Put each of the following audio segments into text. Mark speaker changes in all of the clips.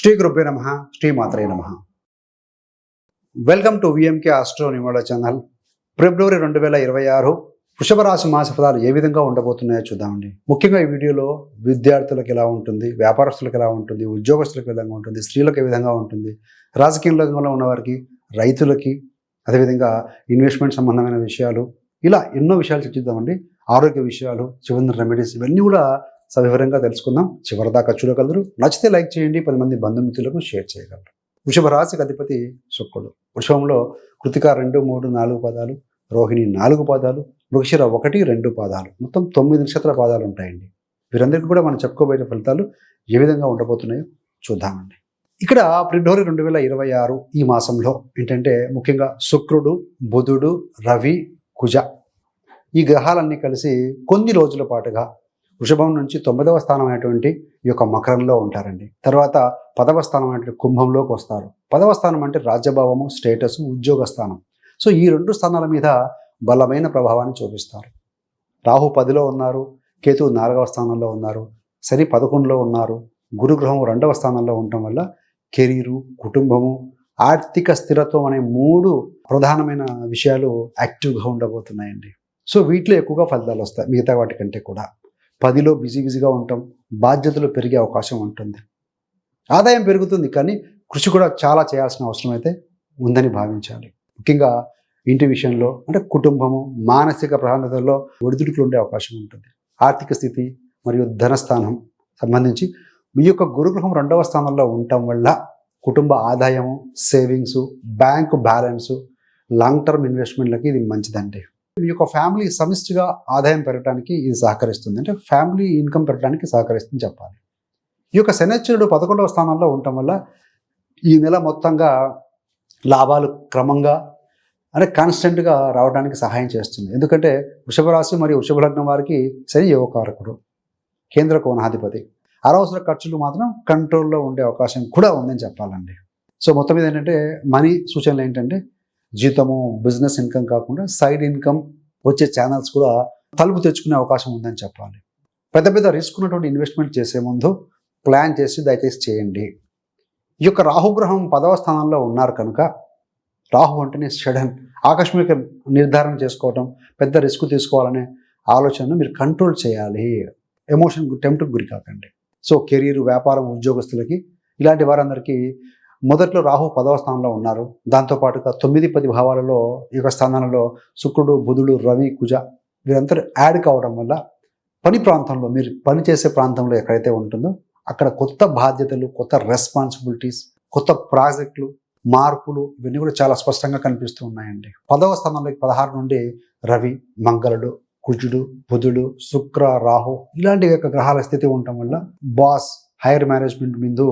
Speaker 1: శ్రీ గురుభ్యో నమ శ్రీమాత్రే నమ. వెల్కమ్ టు విఎంకే ఆస్ట్రో నిమోడ ఛానల్ ఫిబ్రవరి రెండు వేల ఇరవై ఆరు వృషభ రాశి మాస ఫలాలు ఏ విధంగా ఉండబోతున్నాయో చూద్దామండి. ముఖ్యంగా ఈ వీడియోలో విద్యార్థులకు ఎలా ఉంటుంది వ్యాపారస్తులకు ఎలా ఉంటుంది ఉద్యోగస్తులకు విధంగా ఉంటుంది స్త్రీలకు ఏ విధంగా ఉంటుంది రాజకీయ రంగంలో ఉన్నవారికి రైతులకి అదేవిధంగా ఇన్వెస్ట్మెంట్ సంబంధమైన విషయాలు ఇలా ఎన్నో విషయాలు చర్చిద్దామండి. ఆరోగ్య విషయాలు చివరి రెమెడీస్ ఇవన్నీ కూడా సవివరంగా తెలుసుకుందాం. చివరిదాకా చూడగలరు. నచ్చితే లైక్ చేయండి. పది మంది బంధుమిత్రులకు షేర్ చేయగలరు. వృషభ రాశికి అధిపతి శుక్రుడు. వృషభంలో కృతిక రెండు మూడు నాలుగు పదాలు. రోహిణి నాలుగు పాదాలు. మృగశిర ఒకటి రెండు పాదాలు. మొత్తం తొమ్మిది నక్షత్ర పాదాలు ఉంటాయండి. వీరందరికీ కూడా మనం చెప్పుకోబోయే ఫలితాలు ఏ విధంగా ఉండబోతున్నాయో చూద్దామండి. ఇక్కడ ఫిబ్రవరి రెండు వేల ఇరవై ఆరు ఈ మాసంలో ఏంటంటే ముఖ్యంగా శుక్రుడు బుధుడు రవి కుజ ఈ గ్రహాలన్నీ కలిసి కొన్ని రోజుల పాటుగా వృషభం నుంచి తొమ్మిదవ స్థానం అయినటువంటి ఈ యొక్క మకరంలో ఉంటారండి. తర్వాత పదవ స్థానం అంటే కుంభంలోకి వస్తారు. పదవ స్థానం అంటే రాజ్యభావము స్టేటస్ ఉద్యోగ స్థానం. సో ఈ రెండు స్థానాల మీద బలమైన ప్రభావాన్ని చూపిస్తారు. రాహు పదిలో ఉన్నారు కేతు నాలుగవ స్థానంలో ఉన్నారు శని పదకొండులో ఉన్నారు గురుగ్రహం రెండవ స్థానంలో ఉండటం వల్ల కెరీరు కుటుంబము ఆర్థిక స్థిరత్వం అనే మూడు ప్రధానమైన విషయాలు యాక్టివ్గా ఉండబోతున్నాయండి. సో వీటిలో ఎక్కువగా ఫలితాలు వస్తాయి మిగతా వాటికంటే కూడా. పదిలో బిజీ బిజీగా ఉంటాం బాధ్యతలు పెరిగే అవకాశం ఉంటుంది. ఆదాయం పెరుగుతుంది కానీ కృషి కూడా చాలా చేయాల్సిన అవసరం అయితే ఉందని భావించాలి. ముఖ్యంగా ఇంటి విషయంలో అంటే కుటుంబము మానసిక ప్రాధాన్యతల్లో ఒడిదుడుకులు ఉండే అవకాశం ఉంటుంది. ఆర్థిక స్థితి మరియు ధనస్థానం సంబంధించి మీ యొక్క గురుగ్రహం రెండవ స్థానంలో ఉండటం వల్ల కుటుంబ ఆదాయము savings bank balance long term ఇన్వెస్ట్మెంట్లకి ఇది మంచిదండి. మీ యొక్క ఫ్యామిలీ సమిష్టిగా ఆదాయం పెరగడానికి ఇది సహకరిస్తుంది. అంటే ఫ్యామిలీ ఇన్కమ్ పెరగడానికి సహకరిస్తుంది చెప్పాలి. ఈ యొక్క శనిశ్చరుడు పదకొండవ స్థానంలో ఉండటం వల్ల ఈ నెల మొత్తంగా లాభాలు క్రమంగా అంటే కాన్స్టెంట్గా రావడానికి సహాయం చేస్తుంది. ఎందుకంటే వృషభ రాశి మరియు వృషభ లగ్నం వారికి శని యోగకారకుడు కేంద్ర కోణాధిపతి. అనవసర ఖర్చులు మాత్రం కంట్రోల్లో ఉండే అవకాశం కూడా ఉందని చెప్పాలండి. సో మొత్తం మీద ఏంటంటే మనీ సూచనలు ఏంటంటే జీతము బిజినెస్ ఇన్కమ్ కాకుండా సైడ్ ఇన్కమ్ వచ్చే ఛానల్స్ కూడా తలుపు తెచ్చుకునే అవకాశం ఉందని చెప్పాలి. పెద్ద పెద్ద రిస్క్ ఉన్నటువంటి ఇన్వెస్ట్మెంట్ చేసే ముందు ప్లాన్ చేసి దయచేసి చేయండి. ఈ యొక్క రాహుగ్రహం పదవ స్థానంలో ఉన్నారు కనుక రాహు అంటేనే సడన్ ఆకస్మిక నిర్ధారణ చేసుకోవటం పెద్ద రిస్క్ తీసుకోవాలనే ఆలోచనను మీరు కంట్రోల్ చేయాలి. ఎమోషన్ టెంప్ట్కి గురి కాకండి. సో కెరీర్ వ్యాపారం ఉద్యోగస్తులకి ఇలాంటి వారందరికీ మొదట్లో రాహు పదవ స్థానంలో ఉన్నారు. దాంతోపాటుగా తొమ్మిది పది భావాలలో ఈ యొక్క స్థానాలలో శుక్రుడు బుధుడు రవి కుజ వీరందరూ యాడ్ కావడం వల్ల పని ప్రాంతంలో మీరు పని చేసే ప్రాంతంలో ఎక్కడైతే ఉంటుందో అక్కడ కొత్త బాధ్యతలు కొత్త రెస్పాన్సిబిలిటీస్ కొత్త ప్రాజెక్టులు మార్పులు ఇవన్నీ కూడా చాలా స్పష్టంగా కనిపిస్తూ ఉన్నాయండి. పదవ స్థానంలో పదహారు నుండి రవి మంగళుడు కుజుడు బుధుడు శుక్ర రాహు ఇలాంటి యొక్క గ్రహాల స్థితి ఉండటం వల్ల బాస్ హైయర్ మేనేజ్మెంట్ ముందు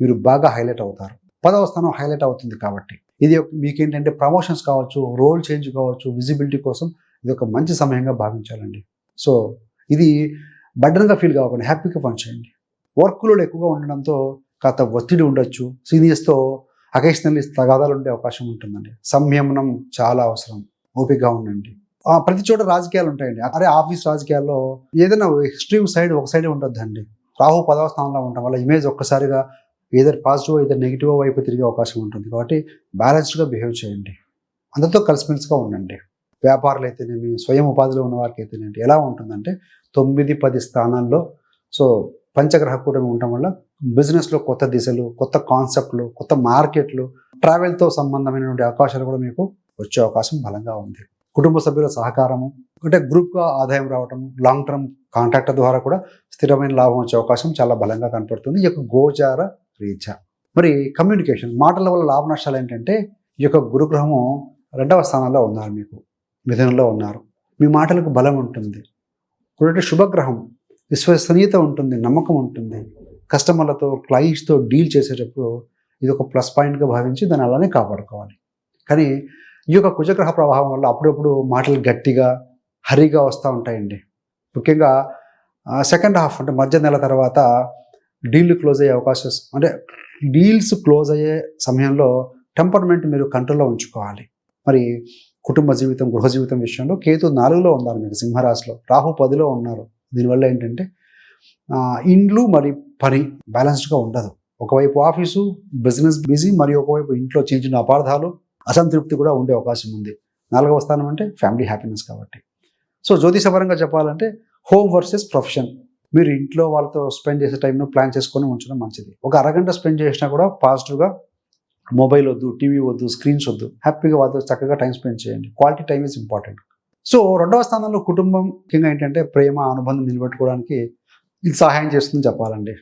Speaker 1: మీరు బాగా హైలైట్ అవుతారు. పదవ స్థానం హైలైట్ అవుతుంది కాబట్టి. ఇది మీకేంటంటే ప్రమోషన్స్ కావచ్చు రోల్ చేంజ్ కావచ్చు విజిబిలిటీ కోసం ఇది ఒక మంచి సమయంగా భావించాలండి. సో ఇది బడ్డన్గా ఫీల్ కాకుండా హ్యాపీగా పనిచేయండి వర్క్ లోడ్ ఎక్కువగా ఉండడంతో కాస్త ఒత్తిడి ఉండొచ్చు సీనియర్స్తో అకేషనల్లీ తగాదాలు ఉండే అవకాశం ఉంటుందండి. సంయమనం చాలా అవసరం ఓపికగా ఉండండి. ప్రతి చోట రాజకీయాలు ఉంటాయండి. అరే ఆఫీస్ రాజకీయాల్లో ఏదైనా ఎక్స్ట్రీమ్ సైడ్ ఒక సైడే ఉండొద్దండి. రాహు పదవ స్థానంలో ఉండటం వల్ల ఇమేజ్ ఒక్కసారిగా ఏదర్ పాజిటివ్ ఏదర్ నెగిటివ్ వైపు తిరిగే అవకాశం ఉంటుంది. కాబట్టి బ్యాలెన్స్డ్గా బిహేవ్ చేయండి. అందరితో కలిసిమెలిసిగా ఉండండి. వ్యాపారులు అయితేనేమి స్వయం ఉపాధిలో ఉన్న వారికి అయితేనేంటి ఎలా ఉంటుందంటే తొమ్మిది పది స్థానాల్లో సో పంచగ్రహ కూటమి ఉండటం వల్ల బిజినెస్లో కొత్త దిశలు కొత్త కాన్సెప్ట్లు కొత్త మార్కెట్లు ట్రావెల్తో సంబంధమైనటువంటి అవకాశాలు కూడా మీకు వచ్చే అవకాశం బలంగా ఉంది. కుటుంబ సభ్యుల సహకారము అంటే గ్రూప్గా ఆదాయం రావటం లాంగ్ టర్మ్ కాంట్రాక్ట్ ద్వారా కూడా స్థిరమైన లాభం వచ్చే అవకాశం చాలా బలంగా కనపడుతుంది. ఈ యొక్క గోచార రీత్యా. మరి కమ్యూనికేషన్ మాటల వల్ల లాభ నష్టాలు ఏంటంటే ఈ యొక్క గురుగ్రహము రెండవ స్థానంలో ఉన్నారు మీకు మిథునంలో ఉన్నారు. మీ మాటలకు బలం ఉంటుంది. ఒకటి శుభగ్రహం విశ్వసనీయత ఉంటుంది నమ్మకం ఉంటుంది. కస్టమర్లతో క్లయింట్స్తో డీల్ చేసేటప్పుడు ఇది ఒక ప్లస్ పాయింట్గా భావించి దాన్ని అలానే కాపాడుకోవాలి. కానీ ఈ యొక్క కుజగ్రహ ప్రభావం వల్ల అప్పుడప్పుడు మాటలు గట్టిగా హరిగా వస్తూ ఉంటాయండి. ముఖ్యంగా సెకండ్ హాఫ్ అంటే మధ్య నెల తర్వాత డీల్ క్లోజ్ అయ్యే అవకాశం అంటే డీల్స్ క్లోజ్ అయ్యే సమయంలో టెంపర్మెంట్ మీరు కంట్రోల్లో ఉంచుకోవాలి. మరి కుటుంబ జీవితం గృహ జీవితం విషయంలో కేతు నాలుగులో ఉన్నారు మీకు సింహరాశిలో. రాహు పదిలో ఉన్నారు. దీనివల్ల ఏంటంటే ఇండ్లు మరి పని బ్యాలెన్స్డ్గా ఉండదు. ఒకవైపు ఆఫీసు బిజినెస్ బిజీ మరియు ఒకవైపు ఇంట్లో చిన్న చిన్న అపార్థాలు అసంతృప్తి కూడా ఉండే అవకాశం ఉంది. నాలుగవ స్థానం అంటే ఫ్యామిలీ హ్యాపీనెస్ కాబట్టి. సో జ్యోతిషపరంగా చెప్పాలంటే హోమ్ వర్సెస్ ప్రొఫెషన్. మీరు ఇంట్లో వాళ్ళతో స్పెండ్ చేసే టైంను ప్లాన్ చేసుకొని ఉంచడం మంచిది. ఒక అరగంట స్పెండ్ చేసినా కూడా పాజిటివ్గా మొబైల్ వద్దు టీవీ వద్దు స్క్రీన్స్ వద్దు. హ్యాపీగా వాళ్ళతో చక్కగా టైం స్పెండ్ చేయండి. Quality time is important. So రెండవ స్థానంలో కుటుంబం ముఖ్యంగా ఏంటంటే ప్రేమ అనుబంధం నిలబెట్టుకోవడానికి ఇది సహాయం చేస్తుందని చెప్పాలండి.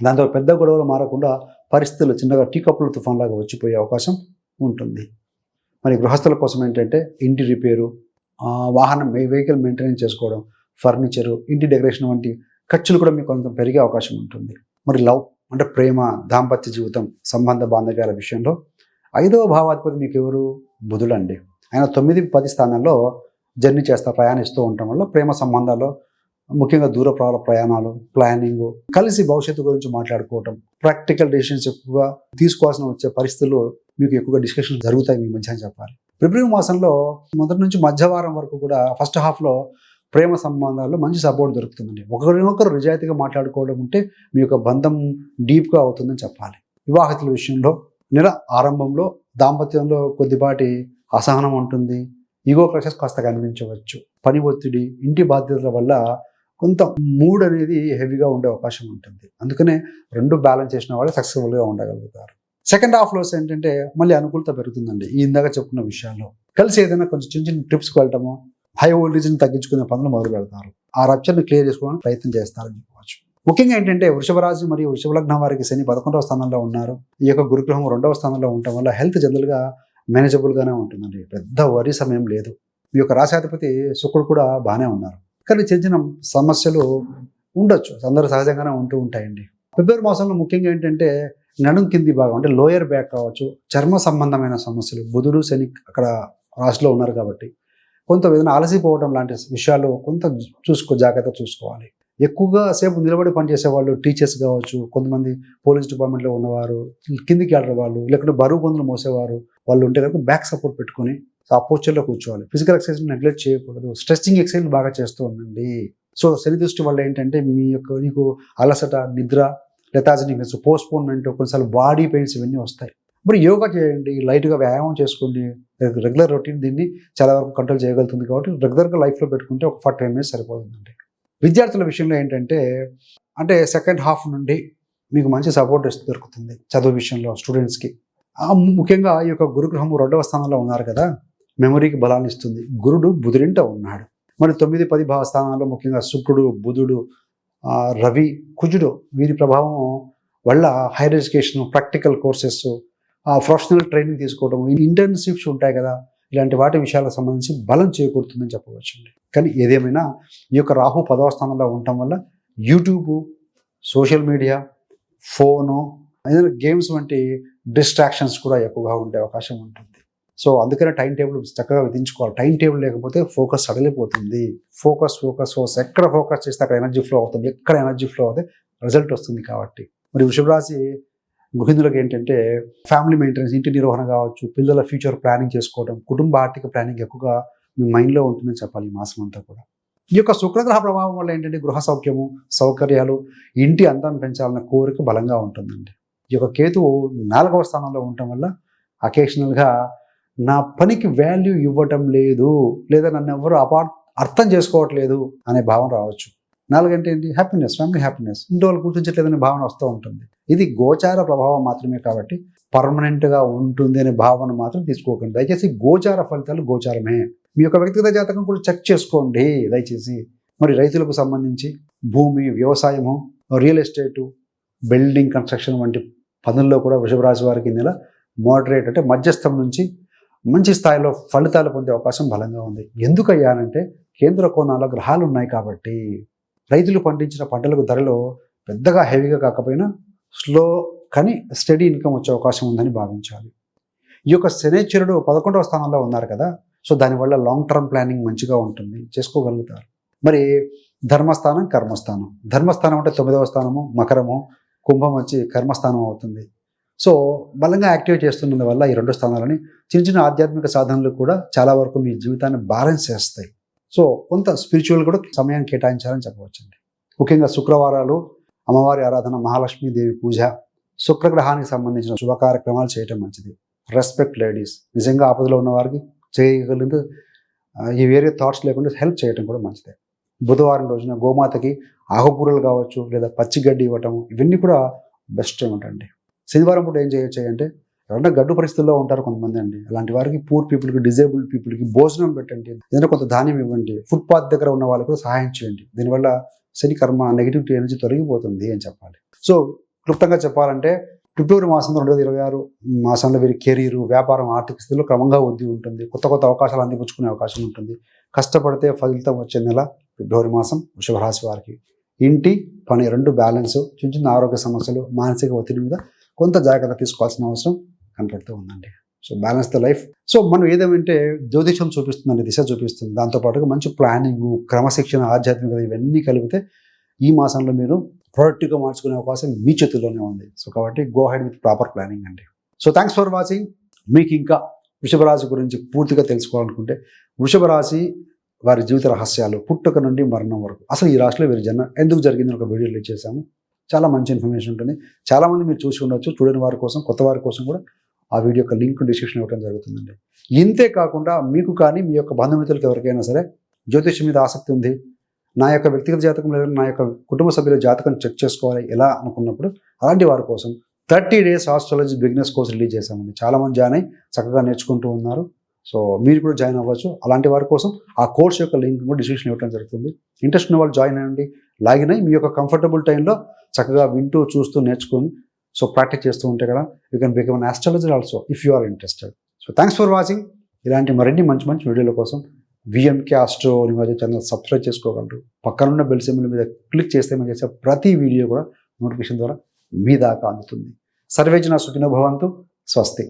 Speaker 1: దాంతో పెద్ద గొడవలు మారకుండా పరిస్థితులు చిన్నగా టీ కప్పుల తుఫాన్లాగా వచ్చిపోయే అవకాశం ఉంటుంది. మరి గృహస్థుల కోసం ఏంటంటే ఇంటి రిపేరు వాహనం వెహికల్ మెయింటెనెన్స్ చేసుకోవడం ఫర్నిచరు ఇంటి డెకరేషన్ వంటి ఖర్చులు కూడా మీకు కొంత పెరిగే అవకాశం ఉంటుంది. మరి లవ్ అంటే ప్రేమ దాంపత్య జీవితం సంబంధ బాంధవ్యాల విషయంలో ఐదవ భావాధిపతి మీకు ఎవరు? బుధుడు అండి. ఆయన తొమ్మిది పది స్థానంలో జర్నీ చేస్తా ప్రయాణిస్తూ ఉండటం వల్ల ప్రేమ సంబంధాల్లో ముఖ్యంగా దూర ప్రాల ప్రయాణాలు ప్లానింగ్ కలిసి భవిష్యత్తు గురించి మాట్లాడుకోవటం ప్రాక్టికల్ డెసిషన్స్ ఎక్కువగా తీసుకోవాల్సిన వచ్చే పరిస్థితుల్లో మీకు ఎక్కువగా డిస్కషన్ జరుగుతాయి మీ మధ్య అని చెప్పాలి. ఫిబ్రవరి మాసంలో మొదటి నుంచి మధ్యవారం వరకు కూడా ఫస్ట్ హాఫ్లో ప్రేమ సంబంధాల్లో మంచి సపోర్ట్ దొరుకుతుందండి. ఒకరినొకరు నిజాయితీగా మాట్లాడుకోవడం ఉంటే మీ యొక్క బంధం డీప్గా అవుతుందని చెప్పాలి. వివాహితుల విషయంలో నెల ఆరంభంలో దాంపత్యంలో కొద్దిపాటి అసహనం ఉంటుంది. ఈగో క్రషెస్ కాస్త కనిపించవచ్చు పని ఒత్తిడి ఇంటి బాధ్యతల వల్ల కొంత మూడ్ అనేది హెవీగా ఉండే అవకాశం ఉంటుంది. అందుకనే రెండు బ్యాలెన్స్ చేసిన వాళ్ళు సక్సెస్ఫుల్గా ఉండగలుగుతారు. సెకండ్ హాఫ్లో ఏంటంటే మళ్ళీ అనుకూలత పెరుగుతుందండి. ఈ ఇందాక చెప్పుకున్న విషయాల్లో. కలిసి ఏదైనా కొంచెం చిన్న చిన్న ట్రిప్స్కి వెళ్ళటము హై వోల్టేజ్ని తగ్గించుకునే పనులు మొదలు పెడతారు. ఆ రప్చర్ని క్లియర్ చేసుకోవడానికి ప్రయత్నం చేస్తారని చెప్పవచ్చు. ముఖ్యంగా ఏంటంటే వృషభరాశి మరియు వృషభ లగ్నం వారికి శని పదకొండవ స్థానంలో ఉన్నారు. ఈ యొక్క గురుగ్రహం రెండవ స్థానంలో ఉండటం వల్ల హెల్త్ జనరల్గా మేనేజబుల్గానే ఉంటుందండి. పెద్ద వరి సమయం లేదు. మీ యొక్క రాశాధిపతి శుక్రుడు కూడా బాగానే ఉన్నారు. కానీ చిన్న చిన్న సమస్యలు ఉండొచ్చు. అందరూ సహజంగానే ఉంటూ ఉంటాయండి. ఫిబ్రవరి మాసంలో ముఖ్యంగా ఏంటంటే నడుం కింది భాగం అంటే లోయర్ బ్యాక్ కావచ్చు. చర్మ సంబంధమైన సమస్యలు. బుధుడు శని అక్కడ రాశిలో ఉన్నారు కాబట్టి. కొంత ఏదైనా ఆలసిపోవడం లాంటి విషయాలు కొంత చూసుకో జాగ్రత్త చూసుకోవాలి. ఎక్కువగా సేపు నిలబడి పనిచేసే వాళ్ళు టీచర్స్ కావచ్చు కొంతమంది పోలీస్ డిపార్ట్మెంట్లో ఉన్నవారు కిందికి వెళ్ళిన వాళ్ళు లేకుంటే బరువు పొందులు మోసేవారు వాళ్ళు ఉంటే కనుక బ్యాక్ సపోర్ట్ పెట్టుకొని ఆ పోస్చర్లో కూర్చోవాలి. ఫిజికల్ ఎక్సర్సైజ్ నెగ్లెక్ట్ చేయకూడదు. స్ట్రెచింగ్ ఎక్సర్సైజ్ బాగా చేస్తూ ఉండండి. సో శని దృష్టి వల్ల ఏంటంటే మీ యొక్క నీకు అలసట నిద్ర లెతాజనిక్ పోస్ట్పోన్మెంట్ కొన్నిసార్లు బాడీ పెయిన్స్ ఇవన్నీ వస్తాయి. మరి యోగా చేయండి లైట్గా వ్యాయామం చేసుకోండి రెగ్యులర్ రొటీన్ దీన్ని చాలా వరకు కంట్రోల్ చేయగలుగుతుంది కాబట్టి రెగ్యులర్గా లైఫ్లో పెట్టుకుంటే ఒక ఫార్టీ ఫైవ్ మినిట్స్ సరిపోతుందండి. విద్యార్థుల విషయంలో ఏంటంటే అంటే సెకండ్ హాఫ్ నుండి మీకు మంచి సపోర్ట్ దొరుకుతుంది చదువు విషయంలో స్టూడెంట్స్కి. ముఖ్యంగా ఈ యొక్క గురుగ్రహము రెండవ స్థానంలో ఉన్నారు కదా మెమరీకి బలాన్ని ఇస్తుంది. గురుడు బుధుడింట ఉన్నాడు. మరి తొమ్మిది పది భావ స్థానాల్లో ముఖ్యంగా శుక్రుడు బుధుడు రవి కుజుడు వీరి ప్రభావం వల్ల higher education practical courses professional training తీసుకోవడం ఇంటర్న్షిప్స్ ఉంటాయి కదా ఇలాంటి వాటి విషయాలకు సంబంధించి బలం చేకూరుతుందని చెప్పవచ్చు కానీ ఏదేమైనా ఈ యొక్క రాహు పదవ స్థానంలో ఉండటం వల్ల యూట్యూబ్ సోషల్ మీడియా ఫోను ఏదైనా గేమ్స్ వంటి డిస్ట్రాక్షన్స్ కూడా ఎక్కువగా ఉండే అవకాశం ఉంటుంది. సో అందుకనే టైం టేబుల్ చక్కగా విధించుకోవాలి. టైం టేబుల్ లేకపోతే ఫోకస్ సడలిపోతుంది. ఫోకస్ ఫోకస్ ఫోకస్ ఎక్కడ ఫోకస్ చేస్తే అక్కడ ఎనర్జీ ఫ్లో అవుతుంది ఎక్కడ ఎనర్జీ ఫ్లో అవుతే రిజల్ట్ వస్తుంది కాబట్టి. మరి వృషభ రాశి గృహిణులకు ఏంటంటే ఫ్యామిలీ మెయింటెనెన్స్ ఇంటి నిర్వహణ కావచ్చు పిల్లల ఫ్యూచర్ ప్లానింగ్ చేసుకోవడం కుటుంబ ఆర్థిక ప్లానింగ్ ఎక్కువగా మీ మైండ్లో ఉంటుందని చెప్పాలి మాసం అంతా కూడా. ఈ యొక్క శుక్రగ్రహ ప్రభావం వల్ల ఏంటంటే గృహ సౌఖ్యము సౌకర్యాలు ఇంటి అందం పెంచాలన్న కోరిక బలంగా ఉంటుందండి. ఈ యొక్క కేతువు నాలుగవ స్థానంలో ఉండటం వల్ల అకేషనల్గా నా పనికి వాల్యూ ఇవ్వటం లేదు లేదా నన్ను ఎవరు అపా అర్థం చేసుకోవట్లేదు అనే భావన రావచ్చు. నాలుగంటే ఏంటి? హ్యాపీనెస్ ఫ్యామిలీ హ్యాపీనెస్ ఇంటి వాళ్ళు గుర్తించట్లేదనే భావన వస్తూ ఉంటుంది. ఇది గోచార ప్రభావం మాత్రమే కాబట్టి పర్మనెంట్గా ఉంటుంది అనే భావన మాత్రం తీసుకోకండి. దయచేసి గోచార ఫలితాలు గోచారమే. మీ యొక్క వ్యక్తిగత జాతకం కూడా చెక్ చేసుకోండి దయచేసి. మరి రైతులకు సంబంధించి భూమి వ్యవసాయము రియల్ ఎస్టేటు బిల్డింగ్ కన్స్ట్రక్షన్ వంటి పనుల్లో కూడా వృషభరాశి వారికి నెల మోడరేట్ అంటే మధ్యస్థం నుంచి మంచి స్థాయిలో ఫలితాలు పొందే అవకాశం బలంగా ఉంది. ఎందుకయ్యానంటే కేంద్ర కోణాల్లో గ్రహాలు ఉన్నాయి కాబట్టి. రైతులు పండించిన పంటలకు ధరలు పెద్దగా హెవీగా కాకపోయినా స్లో కానీ స్టడీ ఇన్కమ్ వచ్చే అవకాశం ఉందని భావించాలి. ఈ యొక్క శనేశ్వరుడు పదకొండవ స్థానంలో ఉన్నారు కదా సో దానివల్ల లాంగ్ టర్మ్ ప్లానింగ్ మంచిగా ఉంటుంది. చేసుకోగలుగుతారు. మరి ధర్మస్థానం కర్మస్థానం. ధర్మస్థానం అంటే తొమ్మిదవ స్థానము మకరము కుంభం వచ్చి కర్మస్థానం అవుతుంది. సో బలంగా యాక్టివేట్ చేస్తున్నందు వల్ల ఈ రెండు స్థానాలని చిన్న చిన్న ఆధ్యాత్మిక సాధనలు కూడా చాలా వరకు మీ జీవితాన్ని బ్యాలెన్స్ చేస్తాయి. సో కొంత స్పిరిచువల్ కూడా సమయం కేటాయించాలని చెప్పవచ్చండి. ముఖ్యంగా శుక్రవారాలు అమ్మవారి ఆరాధన మహాలక్ష్మీదేవి పూజ శుక్రగ్రహానికి సంబంధించిన శుభ కార్యక్రమాలు చేయటం మంచిది. రెస్పెక్ట్ లేడీస్ నిజంగా ఆపదలో ఉన్న వారికి చేయగలిగితే ఈ వేరే థాట్స్ లేకుండా హెల్ప్ చేయటం కూడా మంచిదే. బుధవారం రోజున గోమాతకి ఆకుకూరలు కావచ్చు లేదా పచ్చి గడ్డి ఇవ్వటం ఇవన్నీ కూడా బెస్ట్ ఏమిటండి శనివారం పూట ఏం చేయొచ్చు అంటే ఎవరన్నా గడ్డు పరిస్థితుల్లో ఉంటారు కొంతమంది అండి. అలాంటి వారికి పూర్ పీపుల్కి డిజేబుల్డ్ పీపుల్కి భోజనం పెట్టండి. ఏదైనా కొంత ధాన్యం ఇవ్వండి. ఫుట్పాత్ దగ్గర ఉన్న వాళ్ళకి సహాయం చేయండి. దీనివల్ల శని కర్మ నెగిటివిటీ ఎనర్జీ తొలగిపోతుంది అని చెప్పాలి. సో క్లుప్తంగా చెప్పాలంటే ఫిబ్రవరి మాసంలో రెండు వేల ఇరవై ఆరు మాసంలో వీరి కెరీర్ వ్యాపారం ఆర్థిక స్థితిలో క్రమంగా వద్ది ఉంటుంది. కొత్త కొత్త అవకాశాలు అందిపుచ్చుకునే అవకాశం ఉంటుంది. కష్టపడితే ఫలితం వచ్చే నెల ఫిబ్రవరి మాసం వృషభరాశి వారికి. ఇంటి పని రెండు బ్యాలెన్స్ చిన్న చిన్న ఆరోగ్య సమస్యలు మానసిక ఒత్తిడి మీద కొంత జాగ్రత్త తీసుకోవాల్సిన అవసరం కనపడుతూ ఉందండి. So balance the life so మనం ఏదేమంటే జ్యోతిషం చూపిస్తుందండి దిశ చూపిస్తుంది. దాంతోపాటుగా మంచి ప్లానింగ్ క్రమశిక్షణ ఆధ్యాత్మికత ఇవన్నీ కలిపితే ఈ మాసంలో మీరు ప్రొడక్టివ్గా మార్చుకునే అవకాశం మీ చేతుల్లోనే ఉంది. సో కాబట్టి go ahead with proper planning అండి. సో థ్యాంక్స్ ఫర్ వాచింగ్ మీకు ఇంకా వృషభ రాశి గురించి పూర్తిగా తెలుసుకోవాలనుకుంటే వృషభ రాశి వారి జీవిత రహస్యాలు పుట్టుక నుండి మరణం వరకు. అసలు ఈ రాశిలో వీరి జన్మ ఎందుకు జరిగిందని ఒక వీడియో రిలీజ్ చేశాము. చాలా మంచి ఇన్ఫర్మేషన్ ఉంటుంది. చాలామంది మీరు చూసి ఉండొచ్చు. చూడని వారి కోసం కొత్త వారి కోసం కూడా ఆ వీడియో యొక్క లింక్ డిస్క్రిప్షన్ ఇవ్వడం జరుగుతుందండి. ఇంతే కాకుండా మీకు కానీ మీ యొక్క బంధుమిత్రులకు ఎవరికైనా సరే జ్యోతిష్యం మీద ఆసక్తి ఉంది నా యొక్క వ్యక్తిగత జాతకం లేదా నా యొక్క కుటుంబ సభ్యుల జాతకం చెక్ చేసుకోవాలి ఎలా అనుకున్నప్పుడు అలాంటి వారి కోసం thirty days astrology beginners course release చేశామండి. చాలామంది జాయిన్ అయ్యి చక్కగా నేర్చుకుంటూ ఉన్నారు. సో మీరు కూడా జాయిన్ అవ్వచ్చు. అలాంటి వారి కోసం ఆ కోర్స్ యొక్క లింక్ కూడా డిస్క్రిప్షన్ ఇవ్వడం జరుగుతుంది. ఇంట్రెస్ట్ ఉన్న వాళ్ళు జాయిన్ అయ్యండి. లాగిన్ అయ్యి మీ యొక్క కంఫర్టబుల్ టైంలో చక్కగా వింటూ చూస్తూ నేర్చుకొని సో ప్రాక్టీస్ చేస్తూ ఉంటే కదా you can become an astrologer also if you are interested so thanks for watching ఇలాంటి మరిన్ని మంచి మంచి వీడియోల కోసం విఎంకే ఆస్ట్రో నివాజ ఛానల్ సబ్స్క్రైబ్ చేసుకోగలరు. పక్కనున్న బెల్ సింబల్ మీద క్లిక్ చేస్తే మనం చేసే ప్రతి వీడియో కూడా నోటిఫికేషన్ ద్వారా మీ దాకా అందుతుంది. సర్వేజన సుఖినో భవంతు. స్వస్తి.